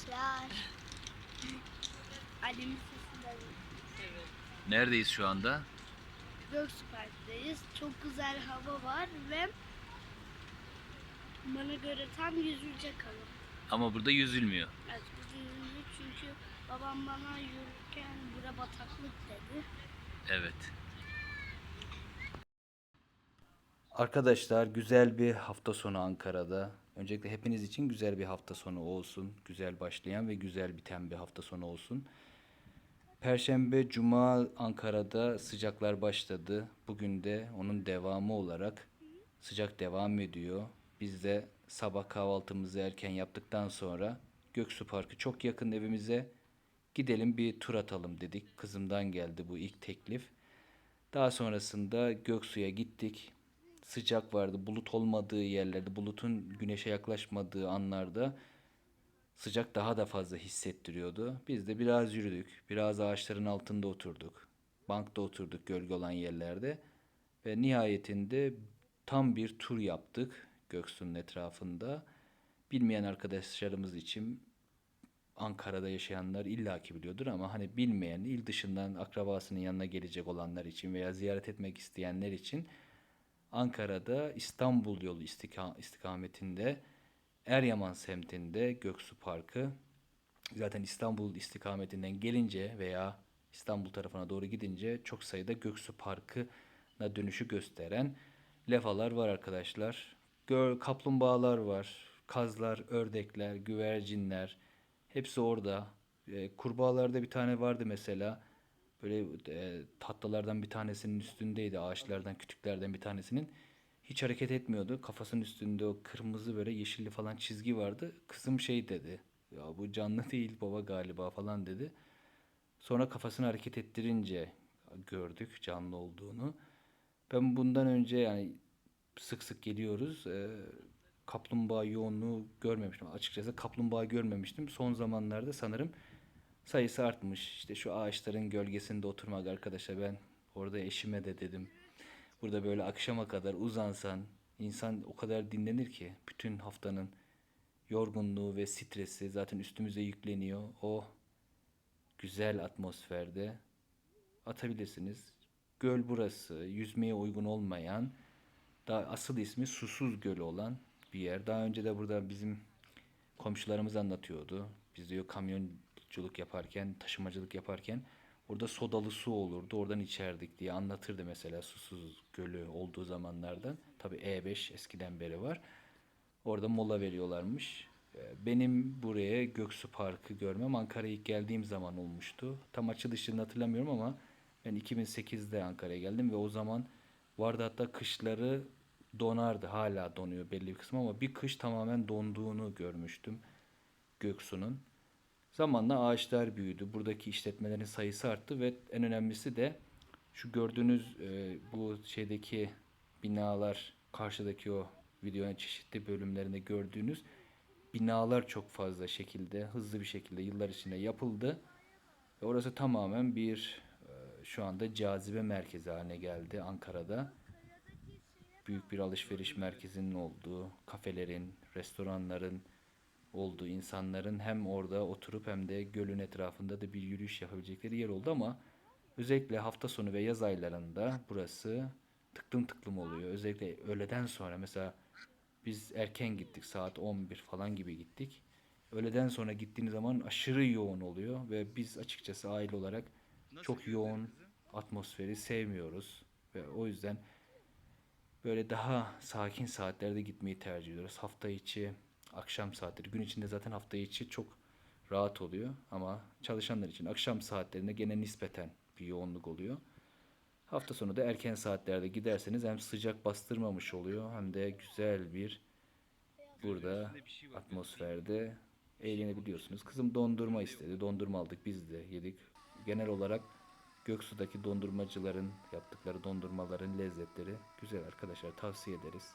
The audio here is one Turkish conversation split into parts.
arkadaşlar. Annemin sesinden Evet. Neredeyiz şu anda? Göksu Park'tayız. Çok güzel hava var ve bana göre tam yüzülecek hava. Ama burada yüzülmüyor. Evet, bu yüzülecek çünkü babam bana yürürken bura bataklık dedi. Evet. Arkadaşlar güzel bir hafta sonu Ankara'da. Öncelikle hepiniz için güzel bir hafta sonu olsun. Güzel başlayan ve güzel biten bir hafta sonu olsun. Perşembe, Cuma Ankara'da sıcaklar başladı. Bugün de onun devamı olarak sıcak devam ediyor. Biz de sabah kahvaltımızı erken yaptıktan sonra Göksu Parkı çok yakın evimize gidelim bir tur atalım dedik. Kızımdan geldi bu ilk teklif. Daha sonrasında Göksu'ya gittik. Sıcak vardı. Bulut olmadığı yerlerde, bulutun güneşe yaklaşmadığı anlarda sıcak daha da fazla hissettiriyordu. Biz de biraz yürüdük. Biraz ağaçların altında oturduk. Bankta oturduk gölge olan yerlerde. Ve nihayetinde tam bir tur yaptık Göksu'nun etrafında. Bilmeyen arkadaşlarımız için Ankara'da yaşayanlar illaki biliyordur ama hani bilmeyen, il dışından akrabasının yanına gelecek olanlar için veya ziyaret etmek isteyenler için Ankara'da İstanbul yolu istika- istikametinde Eryaman semtinde Göksu Parkı zaten İstanbul istikametinden gelince veya İstanbul tarafına doğru gidince çok sayıda Göksu Parkı'na dönüşü gösteren lefalar var arkadaşlar. Gör, kaplumbağalar var, kazlar, ördekler, güvercinler hepsi orada. E, kurbağalarda bir tane vardı mesela. Böyle e, tatlılardan bir tanesinin üstündeydi. Ağaçlardan, kütüklerden bir tanesinin. Hiç hareket etmiyordu. Kafasının üstünde o kırmızı böyle yeşilli falan çizgi vardı. Kızım şey dedi. Ya bu canlı değil baba galiba falan dedi. Sonra kafasını hareket ettirince gördük canlı olduğunu. Ben bundan önce yani sık sık geliyoruz. Ee, kaplumbağa yoğunluğu görmemiştim. Açıkçası kaplumbağa görmemiştim. Son zamanlarda sanırım sayısı artmış. İşte şu ağaçların gölgesinde oturmak arkadaşlar ben orada eşime de dedim. Burada böyle akşama kadar uzansan insan o kadar dinlenir ki bütün haftanın yorgunluğu ve stresi zaten üstümüze yükleniyor. O güzel atmosferde atabilirsiniz. Göl burası. Yüzmeye uygun olmayan, daha asıl ismi Susuz Gölü olan bir yer. Daha önce de burada bizim komşularımız anlatıyordu. Biz diyor kamyonculuk yaparken, taşımacılık yaparken orada sodalı su olurdu. Oradan içerdik diye anlatırdı mesela Susuz Gölü olduğu zamanlardan. Tabii E5 eskiden beri var. Orada mola veriyorlarmış. Ee, Benim buraya Göksu Parkı görmem Ankara'ya ilk geldiğim zaman olmuştu. Tam açılışını hatırlamıyorum ama ben 2008'de Ankara'ya geldim ve o zaman vardı hatta kışları donardı. Hala donuyor belli bir kısmı ama bir kış tamamen donduğunu görmüştüm Göksu'nun. Zamanla ağaçlar büyüdü. Buradaki işletmelerin sayısı arttı ve en önemlisi de şu gördüğünüz e, bu şeydeki binalar karşıdaki o videonun çeşitli bölümlerinde gördüğünüz binalar çok fazla şekilde hızlı bir şekilde yıllar içinde yapıldı. Ve orası tamamen bir e, şu anda cazibe merkezi haline geldi Ankara'da. Büyük bir alışveriş merkezinin olduğu, kafelerin, restoranların olduğu, insanların hem orada oturup hem de gölün etrafında da bir yürüyüş yapabilecekleri yer oldu ama özellikle hafta sonu ve yaz aylarında burası tıklım tıklım oluyor. Özellikle öğleden sonra mesela biz erken gittik saat 11 falan gibi gittik. Öğleden sonra gittiğiniz zaman aşırı yoğun oluyor ve biz açıkçası aile olarak çok yoğun atmosferi sevmiyoruz ve o yüzden böyle daha sakin saatlerde gitmeyi tercih ediyoruz. Hafta içi akşam saatleri gün içinde zaten hafta içi çok rahat oluyor ama çalışanlar için akşam saatlerinde gene nispeten bir yoğunluk oluyor. Hafta sonu da erken saatlerde giderseniz hem sıcak bastırmamış oluyor hem de güzel bir burada atmosferde eğlenebiliyorsunuz. Kızım dondurma istedi. Dondurma aldık biz de yedik. Genel olarak Göksu'daki dondurmacıların yaptıkları dondurmaların lezzetleri güzel arkadaşlar tavsiye ederiz.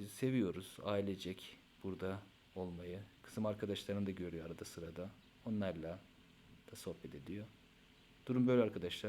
Biz seviyoruz ailecek burada olmayı. Kızım arkadaşlarını da görüyor arada sırada. Onlarla da sohbet ediyor. Durum böyle arkadaşlar.